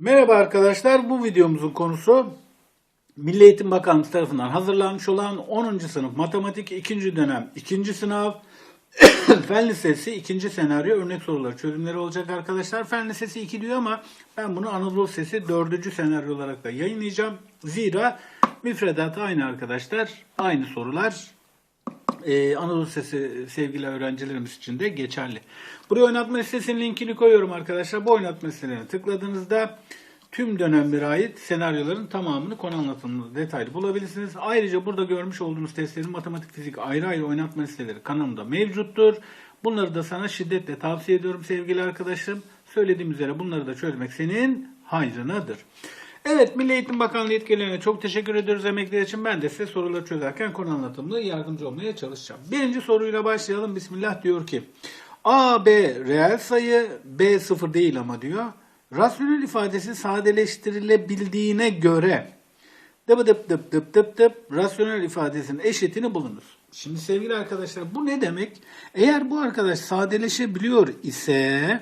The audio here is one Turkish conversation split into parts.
Merhaba arkadaşlar. Bu videomuzun konusu Milli Eğitim Bakanlığı tarafından hazırlanmış olan 10. sınıf matematik 2. dönem 2. sınav Fen Lisesi 2. senaryo örnek soruları çözümleri olacak arkadaşlar. Fen Lisesi 2 diyor ama ben bunu Anadolu Lisesi 4. senaryo olarak da yayınlayacağım. Zira müfredatı aynı arkadaşlar. Aynı sorular ee, Anadolu Lisesi sevgili öğrencilerimiz için de geçerli. Buraya oynatma listesinin linkini koyuyorum arkadaşlar. Bu oynatma listelerine tıkladığınızda tüm dönemlere ait senaryoların tamamını konu anlatımında detaylı bulabilirsiniz. Ayrıca burada görmüş olduğunuz testlerin matematik, fizik ayrı ayrı oynatma listeleri kanalımda mevcuttur. Bunları da sana şiddetle tavsiye ediyorum sevgili arkadaşım. Söylediğim üzere bunları da çözmek senin hayrınadır. Evet Milli Eğitim Bakanlığı yetkililerine çok teşekkür ediyoruz emekleri için. Ben de size soruları çözerken konu anlatımlı yardımcı olmaya çalışacağım. Birinci soruyla başlayalım. Bismillah diyor ki A, B reel sayı, B sıfır değil ama diyor. Rasyonel ifadesi sadeleştirilebildiğine göre dıp dıp dıp dıp dıp dıp rasyonel ifadesinin eşitini bulunuz. Şimdi sevgili arkadaşlar bu ne demek? Eğer bu arkadaş sadeleşebiliyor ise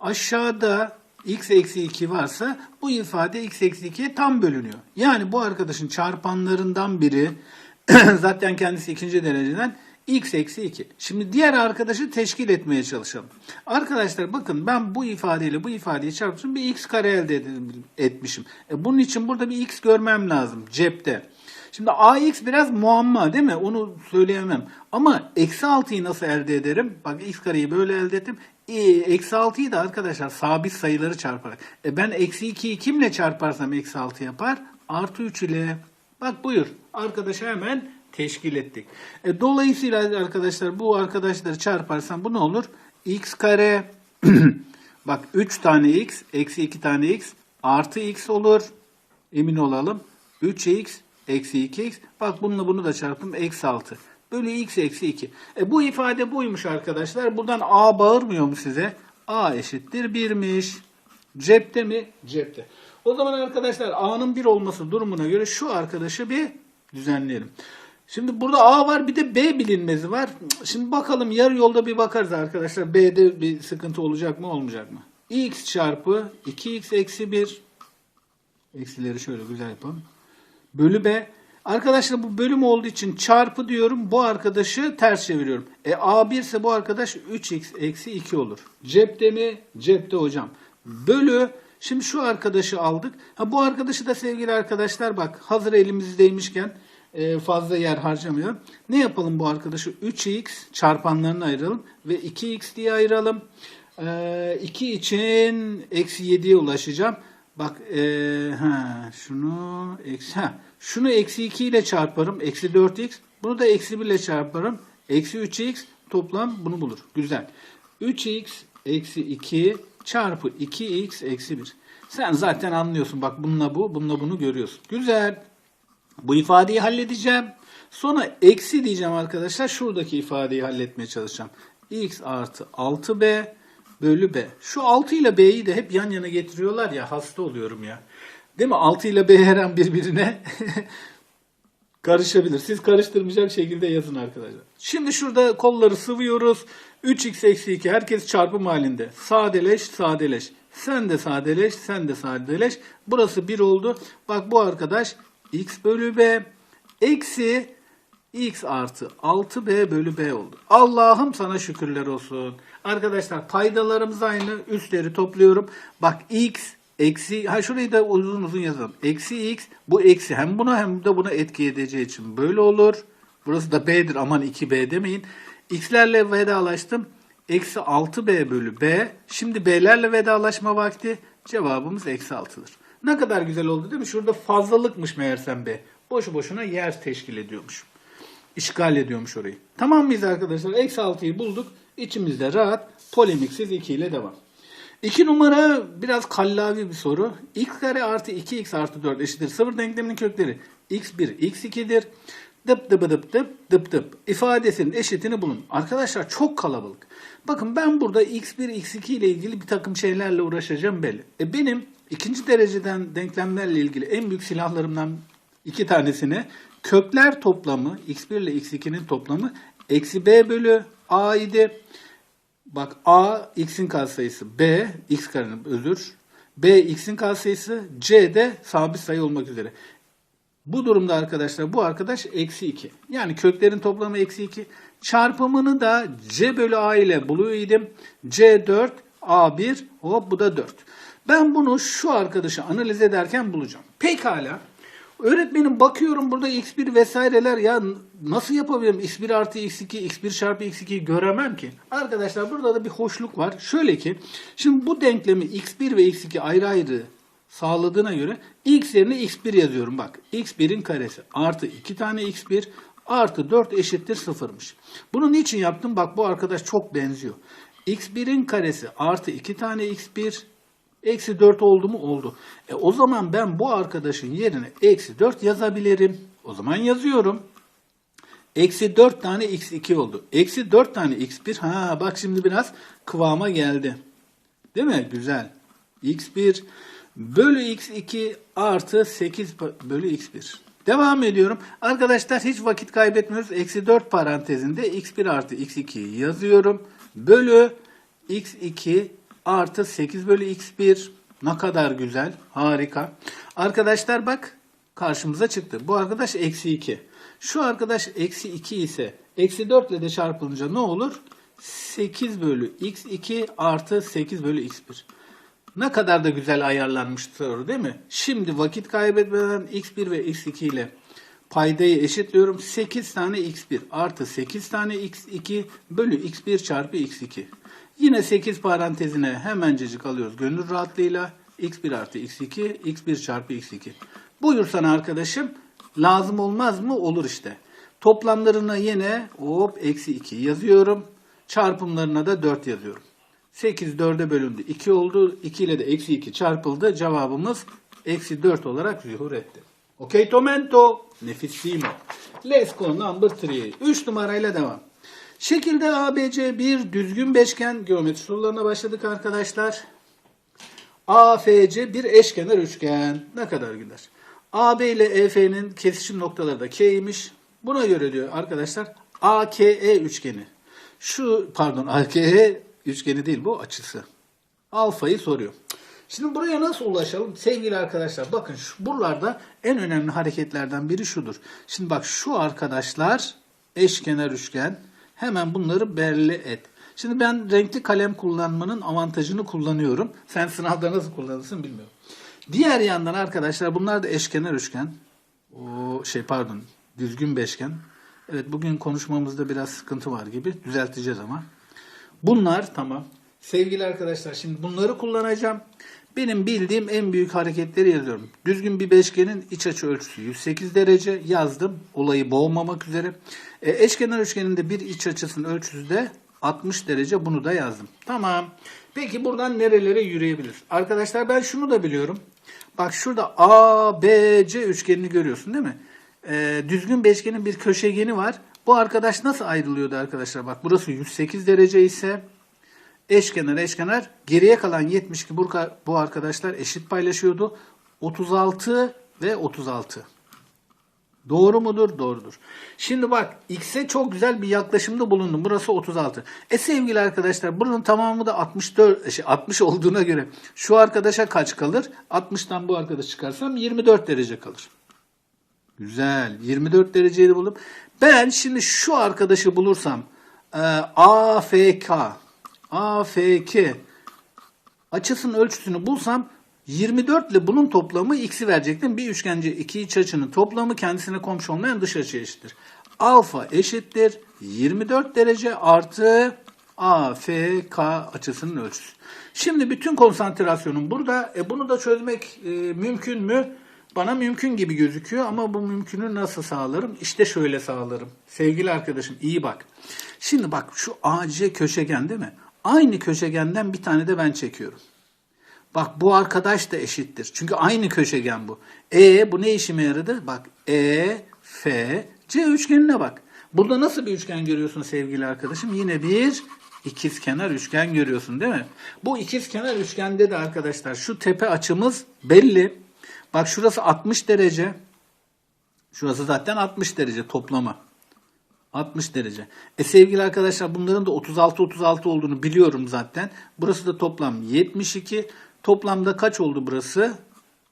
aşağıda x eksi 2 varsa bu ifade x eksi 2'ye tam bölünüyor. Yani bu arkadaşın çarpanlarından biri zaten kendisi ikinci dereceden x eksi 2. Şimdi diğer arkadaşı teşkil etmeye çalışalım. Arkadaşlar bakın ben bu ifadeyle bu ifadeyi çarpmışım bir x kare elde etmişim. E bunun için burada bir x görmem lazım cepte. Şimdi ax biraz muamma değil mi? Onu söyleyemem. Ama eksi 6'yı nasıl elde ederim? Bak x kareyi böyle elde ettim. E, eksi 6'yı da arkadaşlar sabit sayıları çarparak. E ben eksi 2'yi kimle çarparsam eksi 6 yapar? Artı 3 ile. Bak buyur. Arkadaşı hemen teşkil ettik. E, dolayısıyla arkadaşlar bu arkadaşları çarparsam bu ne olur? x kare bak 3 tane x eksi 2 tane x artı x olur. Emin olalım. 3x eksi 2x. Bak bununla bunu da çarptım. Eksi 6. Bölü x eksi 2. E, bu ifade buymuş arkadaşlar. Buradan a bağırmıyor mu size? a eşittir 1'miş. Cepte mi? Cepte. O zaman arkadaşlar a'nın 1 olması durumuna göre şu arkadaşı bir düzenleyelim. Şimdi burada A var bir de B bilinmezi var. Şimdi bakalım yarı yolda bir bakarız arkadaşlar. B'de bir sıkıntı olacak mı olmayacak mı? x çarpı 2x eksi 1 Eksileri şöyle güzel yapalım. Bölü B. Arkadaşlar bu bölüm olduğu için çarpı diyorum. Bu arkadaşı ters çeviriyorum. E A1 ise bu arkadaş 3x eksi 2 olur. Cepte mi? Cepte hocam. Bölü. Şimdi şu arkadaşı aldık. Ha, bu arkadaşı da sevgili arkadaşlar bak hazır elimizdeymişken e, fazla yer harcamayalım. Ne yapalım bu arkadaşı? 3x çarpanlarını ayıralım ve 2x diye ayıralım. E, 2 için eksi 7'ye ulaşacağım. Bak e, ha, şunu eksi ha, şunu eksi 2 ile çarparım. Eksi 4x. Bunu da eksi 1 ile çarparım. Eksi 3x toplam bunu bulur. Güzel. 3x eksi 2 çarpı 2x eksi 1. Sen zaten anlıyorsun. Bak bununla bu, bununla bunu görüyorsun. Güzel. Bu ifadeyi halledeceğim. Sonra eksi diyeceğim arkadaşlar. Şuradaki ifadeyi halletmeye çalışacağım. x artı 6b bölü b. Şu 6 ile b'yi de hep yan yana getiriyorlar ya hasta oluyorum ya. Değil mi? 6 ile b her an birbirine karışabilir. Siz karıştırmayacak şekilde yazın arkadaşlar. Şimdi şurada kolları sıvıyoruz. 3x eksi 2 herkes çarpım halinde. Sadeleş sadeleş. Sen de sadeleş sen de sadeleş. Burası 1 oldu. Bak bu arkadaş x bölü b eksi x artı 6b bölü b oldu. Allah'ım sana şükürler olsun. Arkadaşlar paydalarımız aynı. Üstleri topluyorum. Bak x eksi ha şurayı da uzun uzun yazalım. Eksi x bu eksi hem buna hem de buna etki edeceği için böyle olur. Burası da b'dir aman 2b demeyin. x'lerle vedalaştım. Eksi 6b bölü b. Şimdi b'lerle vedalaşma vakti. Cevabımız eksi 6'dır. Ne kadar güzel oldu değil mi? Şurada fazlalıkmış meğersem b. Boşu boşuna yer teşkil ediyormuş. İşgal ediyormuş orayı. Tamam mıyız arkadaşlar? Eksi 6'yı bulduk. İçimizde rahat. Polemiksiz 2 ile devam. 2 numara biraz kallavi bir soru. x kare artı 2x artı 4 eşittir. Sıfır denkleminin kökleri x1, x2'dir. Dıp dıp dıp dıp dıp dıp ifadesinin eşitini bulun. Arkadaşlar çok kalabalık. Bakın ben burada x1, x2 ile ilgili bir takım şeylerle uğraşacağım belli. E benim ikinci dereceden denklemlerle ilgili en büyük silahlarımdan iki tanesine kökler toplamı x1 ile x2'nin toplamı eksi b bölü a idi. Bak a x'in katsayısı b x karenin özür B x'in katsayısı. C de sabit sayı olmak üzere. Bu durumda arkadaşlar bu arkadaş eksi 2. Yani köklerin toplamı eksi 2. Çarpımını da C bölü A ile buluyor idim. C 4, A 1, hop bu da 4. Ben bunu şu arkadaşı analiz ederken bulacağım. Pekala. Öğretmenim bakıyorum burada x1 vesaireler ya nasıl yapabilirim? x1 artı x2, x1 çarpı x2'yi göremem ki. Arkadaşlar burada da bir hoşluk var. Şöyle ki şimdi bu denklemi x1 ve x2 ayrı ayrı sağladığına göre x yerine x1 yazıyorum. Bak x1'in karesi artı 2 tane x1 artı 4 eşittir sıfırmış. Bunu niçin yaptım? Bak bu arkadaş çok benziyor. x1'in karesi artı 2 tane x1 eksi 4 oldu mu? Oldu. E o zaman ben bu arkadaşın yerine eksi 4 yazabilirim. O zaman yazıyorum. Eksi 4 tane x2 oldu. Eksi 4 tane x1. Ha bak şimdi biraz kıvama geldi. Değil mi? Güzel. x1 bölü x2 artı 8 bölü x1. Devam ediyorum. Arkadaşlar hiç vakit kaybetmiyoruz. Eksi 4 parantezinde x1 artı x2'yi yazıyorum. Bölü x2 artı 8 bölü x1. Ne kadar güzel. Harika. Arkadaşlar bak karşımıza çıktı. Bu arkadaş eksi 2. Şu arkadaş eksi 2 ise eksi 4 ile de çarpılınca ne olur? 8 bölü x2 artı 8 bölü x1. Ne kadar da güzel ayarlanmış soru değil mi? Şimdi vakit kaybetmeden x1 ve x2 ile paydayı eşitliyorum. 8 tane x1 artı 8 tane x2 bölü x1 çarpı x2. Yine 8 parantezine hemencecik alıyoruz gönül rahatlığıyla. x1 artı x2, x1 çarpı x2. Buyur sana arkadaşım. Lazım olmaz mı? Olur işte. Toplamlarına yine hop eksi 2 yazıyorum. Çarpımlarına da 4 yazıyorum. 8 4'e bölündü. 2 oldu. 2 ile de eksi 2 çarpıldı. Cevabımız eksi 4 olarak zuhur etti. Okey tomento. Nefissimo. Let's go number 3. 3 numarayla devam. Şekilde ABC bir düzgün beşgen geometri sorularına başladık arkadaşlar. AFC bir eşkenar üçgen. Ne kadar güzel. AB ile EF'nin kesişim noktaları da K'ymiş. Buna göre diyor arkadaşlar AKE üçgeni. Şu pardon AKE üçgeni değil bu açısı. Alfayı soruyor. Şimdi buraya nasıl ulaşalım? Sevgili arkadaşlar bakın şu, buralarda en önemli hareketlerden biri şudur. Şimdi bak şu arkadaşlar eşkenar üçgen. Hemen bunları belli et. Şimdi ben renkli kalem kullanmanın avantajını kullanıyorum. Sen sınavda nasıl kullanırsın bilmiyorum. Diğer yandan arkadaşlar bunlar da eşkenar üçgen. O şey pardon düzgün beşgen. Evet bugün konuşmamızda biraz sıkıntı var gibi. Düzelteceğiz ama. Bunlar tamam. Sevgili arkadaşlar şimdi bunları kullanacağım. Benim bildiğim en büyük hareketleri yazıyorum. Düzgün bir beşgenin iç açı ölçüsü 108 derece yazdım. Olayı boğmamak üzere. E, eşkenar üçgeninde bir iç açısının ölçüsü de 60 derece bunu da yazdım. Tamam. Peki buradan nerelere yürüyebiliriz? Arkadaşlar ben şunu da biliyorum. Bak şurada ABC üçgenini görüyorsun değil mi? E, düzgün beşgenin bir köşegeni var. Bu arkadaş nasıl ayrılıyordu arkadaşlar? Bak burası 108 derece ise eşkenar eşkenar geriye kalan 72 bu, bu arkadaşlar eşit paylaşıyordu. 36 ve 36. Doğru mudur? Doğrudur. Şimdi bak x'e çok güzel bir yaklaşımda bulundum. Burası 36. E sevgili arkadaşlar bunun tamamı da 64 şey 60 olduğuna göre şu arkadaşa kaç kalır? 60'tan bu arkadaş çıkarsam 24 derece kalır. Güzel. 24 dereceyi de buldum. Ben şimdi şu arkadaşı bulursam e, AFK AFK açısının ölçüsünü bulsam 24 ile bunun toplamı x'i verecektim. Bir üçgence iki iç açının toplamı kendisine komşu olmayan dış açı eşittir. Alfa eşittir 24 derece artı AFK açısının ölçüsü. Şimdi bütün konsantrasyonum burada. E bunu da çözmek e, mümkün mü? Bana mümkün gibi gözüküyor ama bu mümkünü nasıl sağlarım? İşte şöyle sağlarım. Sevgili arkadaşım iyi bak. Şimdi bak şu AC köşegen değil mi? Aynı köşegenden bir tane de ben çekiyorum. Bak bu arkadaş da eşittir. Çünkü aynı köşegen bu. E bu ne işime yaradı? Bak E, F, C üçgenine bak. Burada nasıl bir üçgen görüyorsun sevgili arkadaşım? Yine bir ikizkenar üçgen görüyorsun değil mi? Bu ikizkenar üçgende de arkadaşlar şu tepe açımız belli. Bak şurası 60 derece. Şurası zaten 60 derece toplama. 60 derece. E sevgili arkadaşlar bunların da 36-36 olduğunu biliyorum zaten. Burası da toplam 72. Toplamda kaç oldu burası?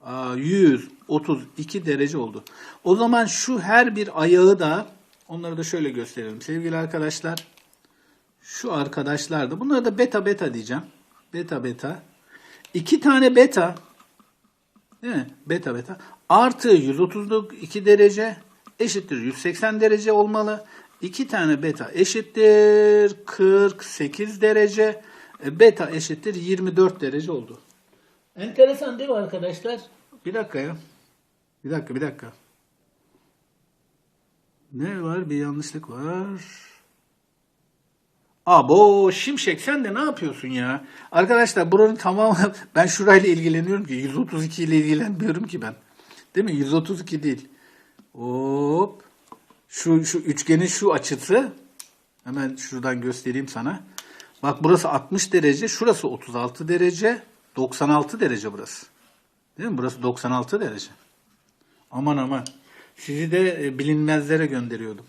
Aa, 132 derece oldu. O zaman şu her bir ayağı da onları da şöyle gösterelim sevgili arkadaşlar. Şu arkadaşlar da bunlara da beta beta diyeceğim. Beta beta. İki tane beta değil mi? Beta beta artı 132 derece eşittir 180 derece olmalı. İki tane beta eşittir 48 derece. E, Beta eşittir 24 derece oldu. Enteresan değil mi arkadaşlar? Bir dakika ya. Bir dakika bir dakika. Ne var? Bir yanlışlık var. Abo Şimşek sen de ne yapıyorsun ya? Arkadaşlar buranın tamamı ben şurayla ilgileniyorum ki 132 ile ilgilenmiyorum ki ben. Değil mi? 132 değil. Hop. Şu şu üçgenin şu açısı hemen şuradan göstereyim sana. Bak burası 60 derece, şurası 36 derece, 96 derece burası. Değil mi? Burası 96 derece. Aman aman. Sizi de e, bilinmezlere gönderiyordum.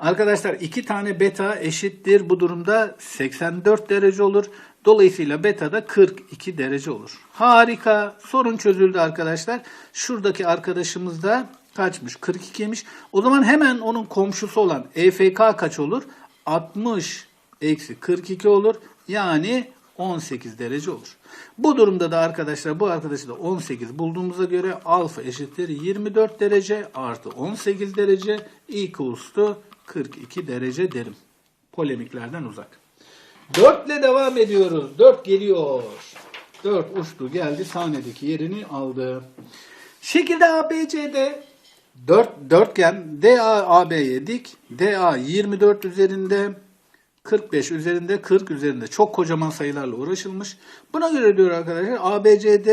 Arkadaşlar iki tane beta eşittir. Bu durumda 84 derece olur. Dolayısıyla beta da 42 derece olur. Harika. Sorun çözüldü arkadaşlar. Şuradaki arkadaşımız da kaçmış? 42'ymiş. O zaman hemen onun komşusu olan EFK kaç olur? 60 eksi 42 olur. Yani 18 derece olur. Bu durumda da arkadaşlar bu arkadaşı da 18 bulduğumuza göre alfa eşittir 24 derece artı 18 derece equals to 42 derece derim. Polemiklerden uzak. 4 ile devam ediyoruz. 4 geliyor. 4 uçtu geldi sahnedeki yerini aldı. Şekilde ABC'de 4 dörtgen DA AB'ye dik. DA 24 üzerinde 45 üzerinde 40 üzerinde çok kocaman sayılarla uğraşılmış. Buna göre diyor arkadaşlar ABCD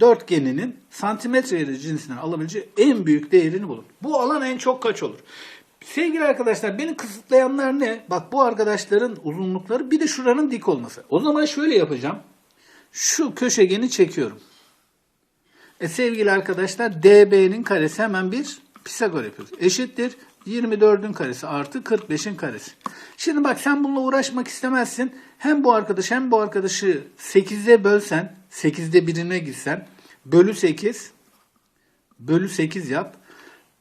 dörtgeninin santimetre cinsinden alabileceği en büyük değerini bulun. Bu alan en çok kaç olur? Sevgili arkadaşlar beni kısıtlayanlar ne? Bak bu arkadaşların uzunlukları bir de şuranın dik olması. O zaman şöyle yapacağım. Şu köşegeni çekiyorum. E sevgili arkadaşlar DB'nin karesi hemen bir Pisagor yapıyoruz. Eşittir 24'ün karesi artı 45'in karesi. Şimdi bak sen bununla uğraşmak istemezsin. Hem bu arkadaş hem bu arkadaşı 8'e bölsen, 8'de birine gitsen, bölü 8, bölü 8 yap.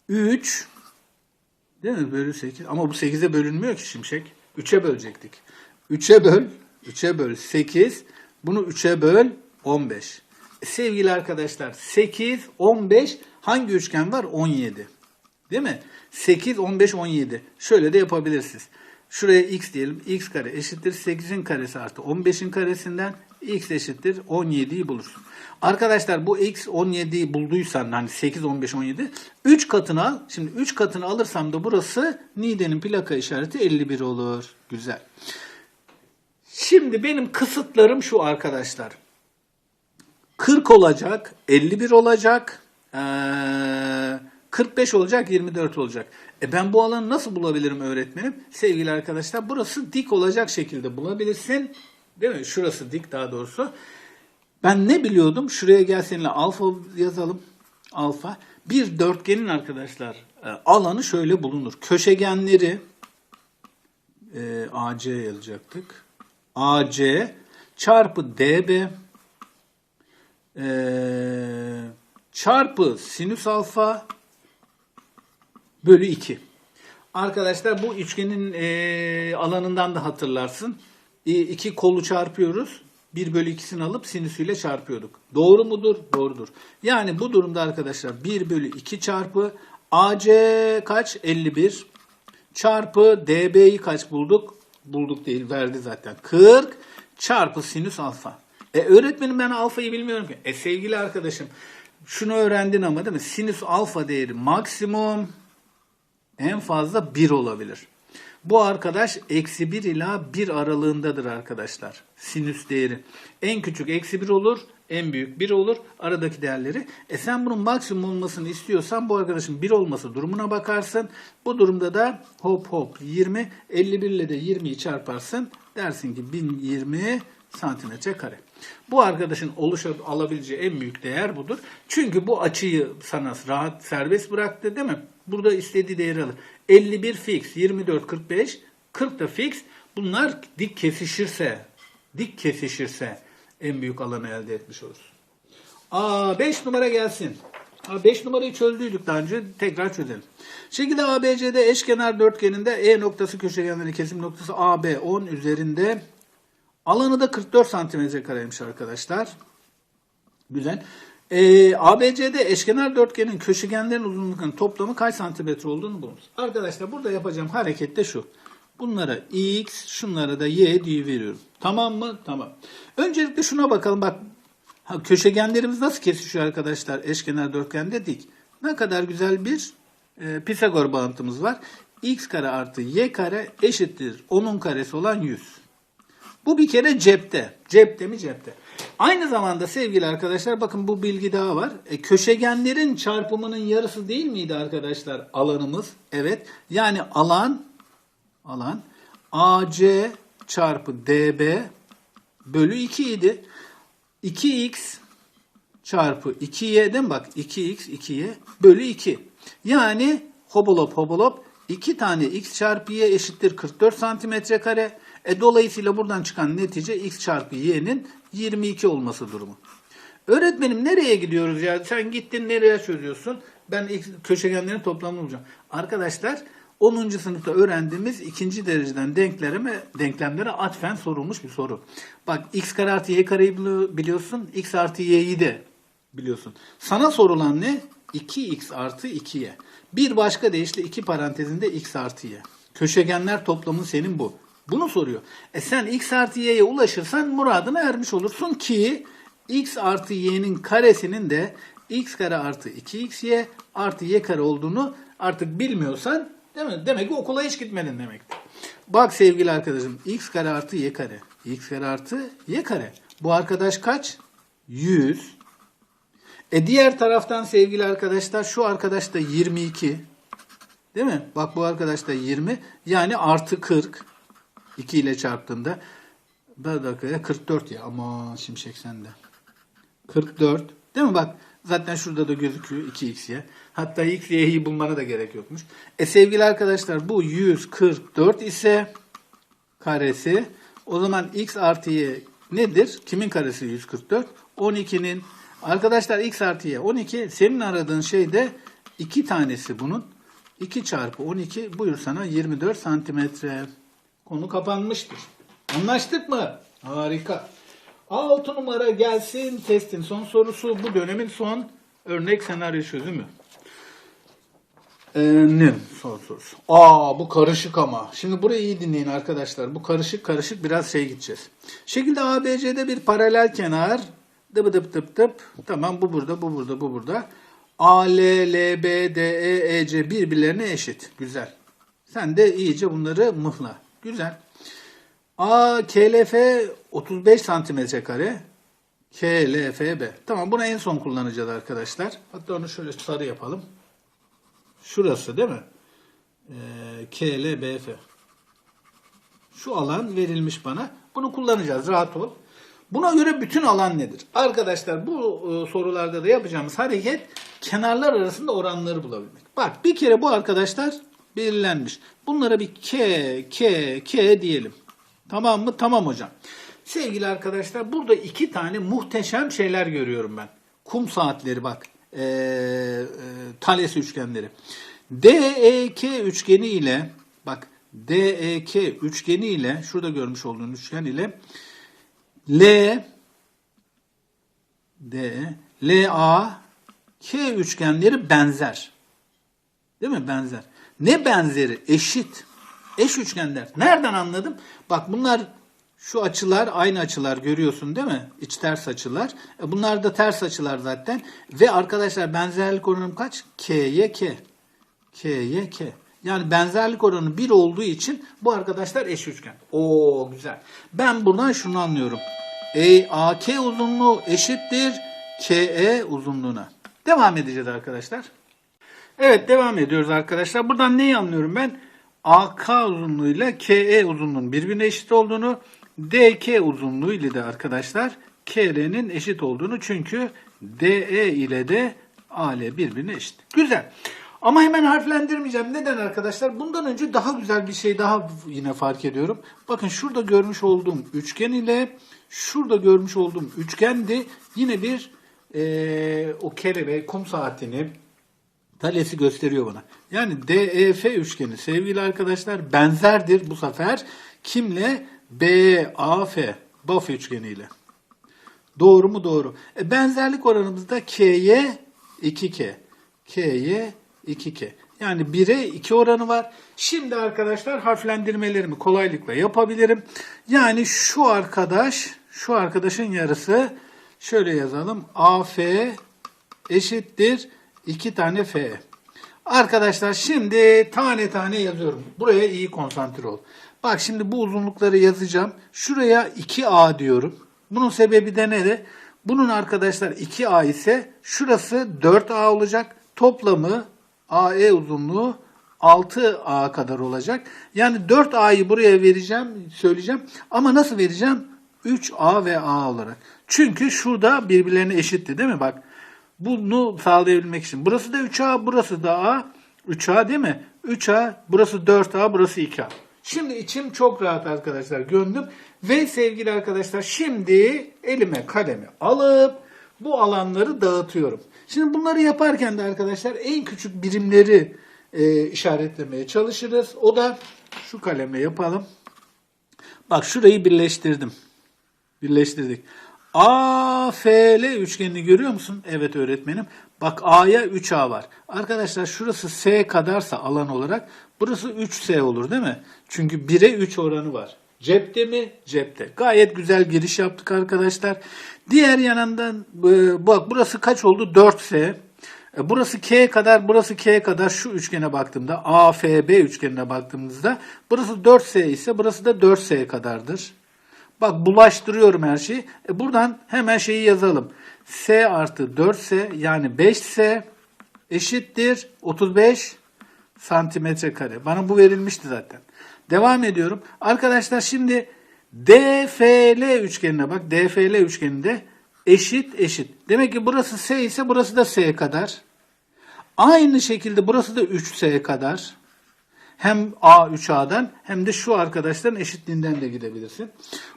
3, değil mi? Bölü 8. Ama bu 8'e bölünmüyor ki şimşek. 3'e bölecektik. 3'e böl, 3'e böl 8, bunu 3'e böl 15. E, Sevgili arkadaşlar 8, 15 hangi üçgen var? 17. Değil mi? 8, 15, 17. Şöyle de yapabilirsiniz. Şuraya x diyelim. x kare eşittir 8'in karesi artı 15'in karesinden x eşittir 17'yi bulursun. Arkadaşlar bu x 17'yi bulduysan hani 8, 15, 17 3 katını al. Şimdi 3 katını alırsam da burası Nide'nin plaka işareti 51 olur. Güzel. Şimdi benim kısıtlarım şu arkadaşlar. 40 olacak, 51 olacak, eee, 45 olacak, 24 olacak. E ben bu alanı nasıl bulabilirim öğretmenim? Sevgili arkadaşlar burası dik olacak şekilde bulabilirsin. Değil mi? Şurası dik daha doğrusu. Ben ne biliyordum? Şuraya gel seninle alfa yazalım. Alfa. Bir dörtgenin arkadaşlar e, alanı şöyle bulunur. Köşegenleri e, AC yazacaktık. AC çarpı DB e, çarpı sinüs alfa bölü 2. Arkadaşlar bu üçgenin e, alanından da hatırlarsın. E, iki kolu çarpıyoruz. 1 bölü 2'sini alıp sinüsüyle çarpıyorduk. Doğru mudur? Doğrudur. Yani bu durumda arkadaşlar 1 bölü 2 çarpı AC kaç? 51 çarpı DB'yi kaç bulduk? Bulduk değil verdi zaten. 40 çarpı sinüs alfa. E öğretmenim ben alfayı bilmiyorum ki. E sevgili arkadaşım şunu öğrendin ama değil mi? Sinüs alfa değeri maksimum en fazla 1 olabilir. Bu arkadaş eksi 1 ila 1 aralığındadır arkadaşlar. Sinüs değeri. En küçük eksi 1 olur. En büyük 1 olur. Aradaki değerleri. E sen bunun maksimum olmasını istiyorsan bu arkadaşın 1 olması durumuna bakarsın. Bu durumda da hop hop 20. 51 ile de 20'yi çarparsın. Dersin ki 1020 santimetre kare. Bu arkadaşın oluşup alabileceği en büyük değer budur. Çünkü bu açıyı sana rahat serbest bıraktı değil mi? Burada istediği değeri alır. 51 fix, 24, 45, 40 da fix. Bunlar dik kesişirse, dik kesişirse en büyük alanı elde etmiş olursun. Aa 5 numara gelsin. 5 numarayı çözdüydük daha önce. Tekrar çözelim. Şekilde ABCD eşkenar dörtgeninde E noktası köşegenleri kesim noktası AB 10 üzerinde alanı da 44 santimetre kareymiş arkadaşlar. Güzel. Ee, ABCD eşkenar dörtgenin köşegenlerin uzunluklarının toplamı kaç santimetre olduğunu bulunuz. Arkadaşlar burada yapacağım hareket de şu. Bunlara x, şunlara da y diye veriyorum. Tamam mı? Tamam. Öncelikle şuna bakalım. Bak ha, köşegenlerimiz nasıl kesişiyor arkadaşlar eşkenar dörtgende dik. Ne kadar güzel bir e, Pisagor bağıntımız var. x kare artı y kare eşittir 10'un karesi olan 100. Bu bir kere cepte. Cepte mi cepte. Aynı zamanda sevgili arkadaşlar bakın bu bilgi daha var. E, köşegenlerin çarpımının yarısı değil miydi arkadaşlar alanımız? Evet. Yani alan alan AC çarpı DB bölü 2 idi. 2x çarpı 2y değil mi? Bak 2x 2y bölü 2. Yani hobolop hobolop 2 tane x çarpı y eşittir 44 santimetre kare. E, dolayısıyla buradan çıkan netice x çarpı y'nin 22 olması durumu. Öğretmenim nereye gidiyoruz ya? Sen gittin nereye çözüyorsun? Ben köşegenlerin toplamını bulacağım. Arkadaşlar 10. sınıfta öğrendiğimiz ikinci dereceden denklemlere, denklemlere atfen sorulmuş bir soru. Bak x kare artı y kareyi bili- biliyorsun. x artı y'yi de biliyorsun. Sana sorulan ne? 2x artı 2y. Bir başka deyişle iki parantezinde x artı y. Köşegenler toplamı senin bu. Bunu soruyor. E sen x artı y'ye ulaşırsan muradına ermiş olursun ki x artı y'nin karesinin de x kare artı 2xy artı y kare olduğunu artık bilmiyorsan değil mi? Demek ki okula hiç gitmedin demektir. Bak sevgili arkadaşım x kare artı y kare. x kare artı y kare. Bu arkadaş kaç? 100. E diğer taraftan sevgili arkadaşlar şu arkadaş da 22. Değil mi? Bak bu arkadaş da 20. Yani artı 40. 2 ile çarptığında bir dakika 44 ya ama şimşek sende. 44. Değil mi bak zaten şurada da gözüküyor 2x'ye. Hatta x y'yi bulmana da gerek yokmuş. E sevgili arkadaşlar bu 144 ise karesi o zaman x artı y nedir? Kimin karesi 144? 12'nin. Arkadaşlar x artı y 12. Senin aradığın şey de 2 tanesi bunun. 2 çarpı 12 buyur sana 24 santimetre. Konu kapanmıştır. Anlaştık mı? Harika. 6 numara gelsin testin son sorusu. Bu dönemin son örnek senaryo çözümü. Ee, ne son sorusu? Aa bu karışık ama. Şimdi burayı iyi dinleyin arkadaşlar. Bu karışık karışık biraz şey gideceğiz. Şekilde ABC'de bir paralel kenar. Dıp dıp dıp dıp. Tamam bu burada, bu burada, bu burada. AL, LB, DE, EC birbirlerine eşit. Güzel. Sen de iyice bunları mıhla. Güzel. A, KLF 35 santimetre kare. KLFB. Tamam bunu en son kullanacağız arkadaşlar. Hatta onu şöyle sarı yapalım. Şurası değil mi? Ee, KLBF. Şu alan verilmiş bana. Bunu kullanacağız. Rahat ol. Buna göre bütün alan nedir? Arkadaşlar bu e, sorularda da yapacağımız hareket kenarlar arasında oranları bulabilmek. Bak bir kere bu arkadaşlar belirlenmiş. Bunlara bir K, K, K diyelim. Tamam mı? Tamam hocam. Sevgili arkadaşlar burada iki tane muhteşem şeyler görüyorum ben. Kum saatleri bak. Ee, e, Thales üçgenleri. DEK üçgeni ile bak DEK üçgeni ile şurada görmüş olduğun üçgen ile L D LA K üçgenleri benzer. Değil mi? Benzer. Ne benzeri? Eşit. Eş üçgenler. Nereden anladım? Bak bunlar şu açılar aynı açılar görüyorsun değil mi? İç ters açılar. E bunlar da ters açılar zaten. Ve arkadaşlar benzerlik oranım kaç? K'ye K. K'ye K. Yani benzerlik oranı 1 olduğu için bu arkadaşlar eş üçgen. Oo güzel. Ben buradan şunu anlıyorum. E, AK uzunluğu eşittir KE uzunluğuna. Devam edeceğiz arkadaşlar. Evet devam ediyoruz arkadaşlar. Buradan neyi anlıyorum ben? AK uzunluğuyla KE uzunluğunun birbirine eşit olduğunu, DK uzunluğu ile de arkadaşlar KR'nin eşit olduğunu çünkü DE ile de AL birbirine eşit. Güzel. Ama hemen harflendirmeyeceğim. Neden arkadaşlar? Bundan önce daha güzel bir şey daha yine fark ediyorum. Bakın şurada görmüş olduğum üçgen ile şurada görmüş olduğum üçgendi. Yine bir eee, o kere kum saatini Talesi gösteriyor bana. Yani DEF üçgeni sevgili arkadaşlar benzerdir bu sefer. Kimle? BAF. BAF üçgeniyle. Doğru mu? Doğru. E, benzerlik oranımızda K'ye 2K. K'ye 2K. Yani 1'e 2 oranı var. Şimdi arkadaşlar harflendirmelerimi kolaylıkla yapabilirim. Yani şu arkadaş, şu arkadaşın yarısı şöyle yazalım. AF eşittir 2 tane F. Arkadaşlar şimdi tane tane yazıyorum. Buraya iyi konsantre ol. Bak şimdi bu uzunlukları yazacağım. Şuraya 2A diyorum. Bunun sebebi de ne? Bunun arkadaşlar 2A ise şurası 4A olacak. Toplamı AE uzunluğu 6A kadar olacak. Yani 4A'yı buraya vereceğim, söyleyeceğim. Ama nasıl vereceğim? 3A ve A olarak. Çünkü şurada birbirlerine eşitti değil mi? Bak bunu sağlayabilmek için. Burası da 3A, burası da A. 3A değil mi? 3A, burası 4A, burası 2A. Şimdi içim çok rahat arkadaşlar. Gönlüm. Ve sevgili arkadaşlar şimdi elime kalemi alıp bu alanları dağıtıyorum. Şimdi bunları yaparken de arkadaşlar en küçük birimleri e, işaretlemeye çalışırız. O da şu kalemle yapalım. Bak şurayı birleştirdim. Birleştirdik. AFL üçgenini görüyor musun? Evet öğretmenim. Bak A'ya 3A var. Arkadaşlar şurası S kadarsa alan olarak burası 3S olur değil mi? Çünkü 1'e 3 oranı var. Cepte mi? Cepte. Gayet güzel giriş yaptık arkadaşlar. Diğer yanından e, bak burası kaç oldu? 4S. E, Burası K kadar, burası K kadar şu üçgene baktığımda, AFB üçgenine baktığımızda burası 4S ise burası da 4S kadardır. Bak bulaştırıyorum her şeyi. E buradan hemen şeyi yazalım. S artı 4S yani 5S eşittir 35 santimetre kare. Bana bu verilmişti zaten. Devam ediyorum. Arkadaşlar şimdi DFL üçgenine bak. DFL üçgeninde eşit eşit. Demek ki burası S ise burası da S kadar. Aynı şekilde burası da 3S kadar. Hem A3A'dan hem de şu arkadaşların eşitliğinden de gidebilirsin.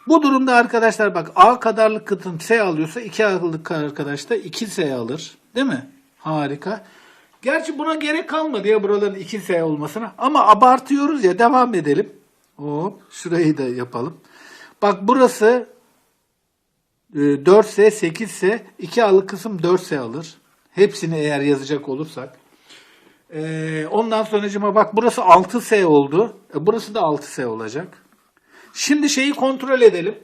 Bu durumda arkadaşlar bak A kadarlık kısım S alıyorsa 2 A'lık arkadaş da 2S alır. Değil mi? Harika. Gerçi buna gerek kalmadı ya buraların 2S olmasına. Ama abartıyoruz ya devam edelim. Hop şurayı da yapalım. Bak burası e, 4S 8S 2 A'lık kısım 4S alır. Hepsini eğer yazacak olursak. Ee, ondan sonracıma bak burası 6S oldu. E, burası da 6S olacak. Şimdi şeyi kontrol edelim.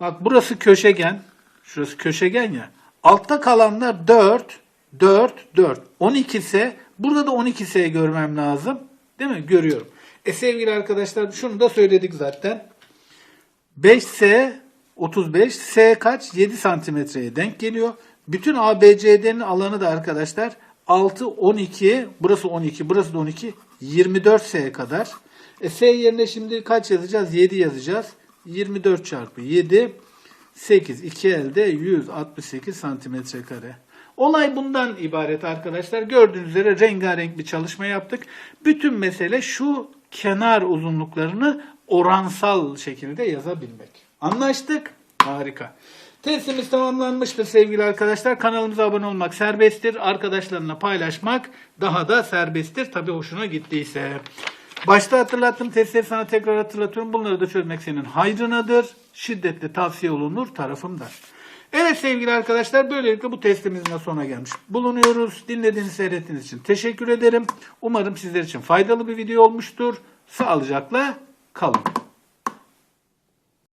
Bak burası köşegen. Şurası köşegen ya. Altta kalanlar 4, 4, 4. 12 ise burada da 12 S görmem lazım. Değil mi? Görüyorum. E sevgili arkadaşlar şunu da söyledik zaten. 5S 35. S kaç? 7 santimetreye denk geliyor. Bütün ABCD'nin alanı da arkadaşlar 6, 12, burası 12, burası da 12, 24 S kadar. E, S yerine şimdi kaç yazacağız? 7 yazacağız. 24 çarpı 7, 8, 2 elde 168 santimetre kare. Olay bundan ibaret arkadaşlar. Gördüğünüz üzere rengarenk bir çalışma yaptık. Bütün mesele şu kenar uzunluklarını oransal şekilde yazabilmek. Anlaştık. Harika. Testimiz tamamlanmıştır sevgili arkadaşlar. Kanalımıza abone olmak serbesttir. Arkadaşlarına paylaşmak daha da serbesttir. Tabii hoşuna gittiyse. Başta hatırlattım testleri sana tekrar hatırlatıyorum. Bunları da çözmek senin hayrınadır. Şiddetle tavsiye olunur tarafımda. Evet sevgili arkadaşlar böylelikle bu testimizin de sonuna gelmiş bulunuyoruz. Dinlediğiniz seyrettiğiniz için teşekkür ederim. Umarım sizler için faydalı bir video olmuştur. Sağlıcakla kalın.